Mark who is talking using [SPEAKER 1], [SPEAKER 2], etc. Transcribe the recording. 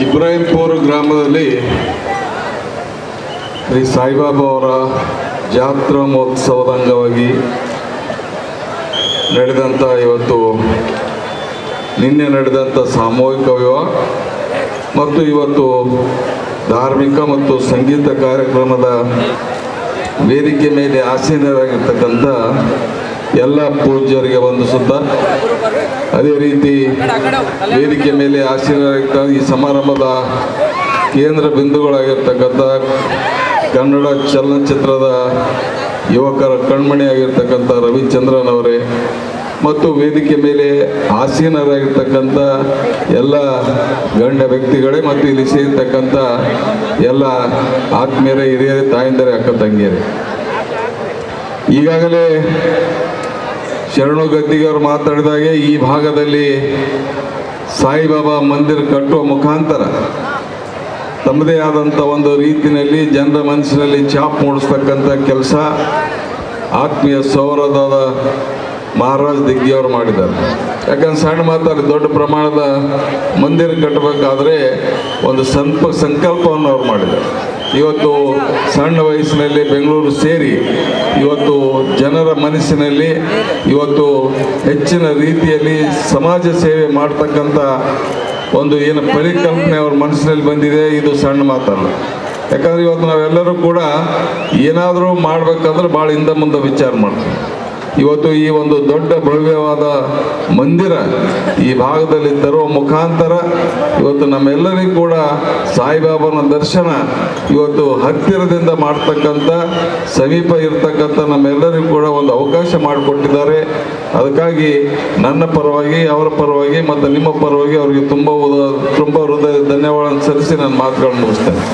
[SPEAKER 1] ಇಬ್ರಾಹಿಂಪುರ ಗ್ರಾಮದಲ್ಲಿ ಶ್ರೀ ಸಾಯಿಬಾಬಾ ಅವರ ಜಾತ್ರಾ ಮಹೋತ್ಸವದ ಅಂಗವಾಗಿ ನಡೆದಂಥ ಇವತ್ತು ನಿನ್ನೆ ನಡೆದಂಥ ಸಾಮೂಹಿಕ ವಿವಾಹ ಮತ್ತು ಇವತ್ತು ಧಾರ್ಮಿಕ ಮತ್ತು ಸಂಗೀತ ಕಾರ್ಯಕ್ರಮದ ವೇದಿಕೆ ಮೇಲೆ ಆಸೀನರಾಗಿರ್ತಕ್ಕಂಥ ಎಲ್ಲ ಪೂಜ್ಯರಿಗೆ ವಂದಿಸುತ್ತಾ ಅದೇ ರೀತಿ ವೇದಿಕೆ ಮೇಲೆ. ಆಶೀರ್ವಾದ ಈ ಸಮಾರಂಭದ ಕೇಂದ್ರ ಬಿಂದುಗಳಾಗಿರ್ತಕ್ಕಂಥ ಕನ್ನಡ ಚಲನಚಿತ್ರದ ಯುವಕರ ಕಣ್ಮಣಿಯಾಗಿರ್ತಕ್ಕಂಥ ರವಿಚಂದ್ರನ್ ಅವರೇ ಮತ್ತು ವೇದಿಕೆ ಮೇಲೆ ಆಸೀನರಾಗಿರ್ತಕ್ಕಂಥ ಎಲ್ಲ ಗಣ್ಯ ವ್ಯಕ್ತಿಗಳೇ ಮತ್ತು ಇಲ್ಲಿ ಸೇರಿರ್ತಕ್ಕಂಥ ಎಲ್ಲ ಆತ್ಮೀಯರೇ ಹಿರಿಯರೇ ತಾಯಂದಿರೇ ಅಕ್ಕ ತಂಗಿಯರೇ ಈಗಾಗಲೇ ಶರಣು ಗದ್ದಿಗೆಯವರು ಮಾತಾಡಿದಾಗೆ ಈ ಭಾಗದಲ್ಲಿ ಸಾಯಿಬಾಬಾ ಮಂದಿರ ಕಟ್ಟುವ ಮುಖಾಂತರ ತಮ್ಮದೇ ಆದಂಥ ಒಂದು ರೀತಿಯಲ್ಲಿ ಜನರ ಮನಸ್ಸಿನಲ್ಲಿ ಛಾಪ್ ಮೂಡಿಸ್ತಕ್ಕಂಥ ಕೆಲಸ ಆತ್ಮೀಯ ಸೌರದಾದ ಮಹಾರಾಜ್ ದಿಗ್ಗಿಯವರು ಮಾಡಿದ್ದಾರೆ. ಯಾಕಂದ್ರೆ ಸಣ್ಣ ಮಾತಾಡಿ ದೊಡ್ಡ ಪ್ರಮಾಣದ ಮಂದಿರ ಕಟ್ಟಬೇಕಾದ್ರೆ ಒಂದು ಸಂಪ ಸಂಕಲ್ಪವನ್ನು ಅವ್ರು ಮಾಡಿದ್ದಾರೆ. ಇವತ್ತು ಸಣ್ಣ ವಯಸ್ಸಿನಲ್ಲಿ ಬೆಂಗಳೂರು ಸೇರಿ ಇವತ್ತು ಜನರ ಮನಸ್ಸಿನಲ್ಲಿ ಇವತ್ತು ಹೆಚ್ಚಿನ ರೀತಿಯಲ್ಲಿ ಸಮಾಜ ಸೇವೆ ಮಾಡ್ತಕ್ಕಂಥ ಒಂದು ಏನು ಪರಿಕಲ್ಪನೆ ಅವ್ರ ಮನಸ್ಸಿನಲ್ಲಿ ಬಂದಿದೆ, ಇದು ಸಣ್ಣ ಮಾತಲ್ಲ. ಯಾಕಂದ್ರೆ ಇವತ್ತು ನಾವೆಲ್ಲರೂ ಕೂಡ ಏನಾದರೂ ಮಾಡಬೇಕಂದ್ರೆ ಭಾಳ ಹಿಂದೆ ಮುಂದೆ ವಿಚಾರ ಮಾಡ್ತೀವಿ. ಇವತ್ತು ಈ ಒಂದು ದೊಡ್ಡ ಭವ್ಯವಾದ ಮಂದಿರ ಈ ಭಾಗದಲ್ಲಿ ತರುವ ಮುಖಾಂತರ ಇವತ್ತು ನಮ್ಮೆಲ್ಲರಿಗೂ ಕೂಡ ಸಾಯಿಬಾಬಾನ ದರ್ಶನ ಇವತ್ತು ಹತ್ತಿರದಿಂದ ಮಾಡ್ತಕ್ಕಂಥ, ಸಮೀಪ ಇರ್ತಕ್ಕಂಥ ನಮ್ಮೆಲ್ಲರಿಗೂ ಕೂಡ ಒಂದು ಅವಕಾಶ ಮಾಡಿಕೊಟ್ಟಿದ್ದಾರೆ. ಅದಕ್ಕಾಗಿ ನನ್ನ ಪರವಾಗಿ, ಅವರ ಪರವಾಗಿ ಮತ್ತು ನಿಮ್ಮ ಪರವಾಗಿ ಅವರಿಗೆ ತುಂಬ ತುಂಬ ಹೃದಯ ಧನ್ಯವಾದ ಸಲ್ಲಿಸಿ ನಾನು ಮಾತುಗಳನ್ನು ಮುಗಿಸ್ತೇನೆ.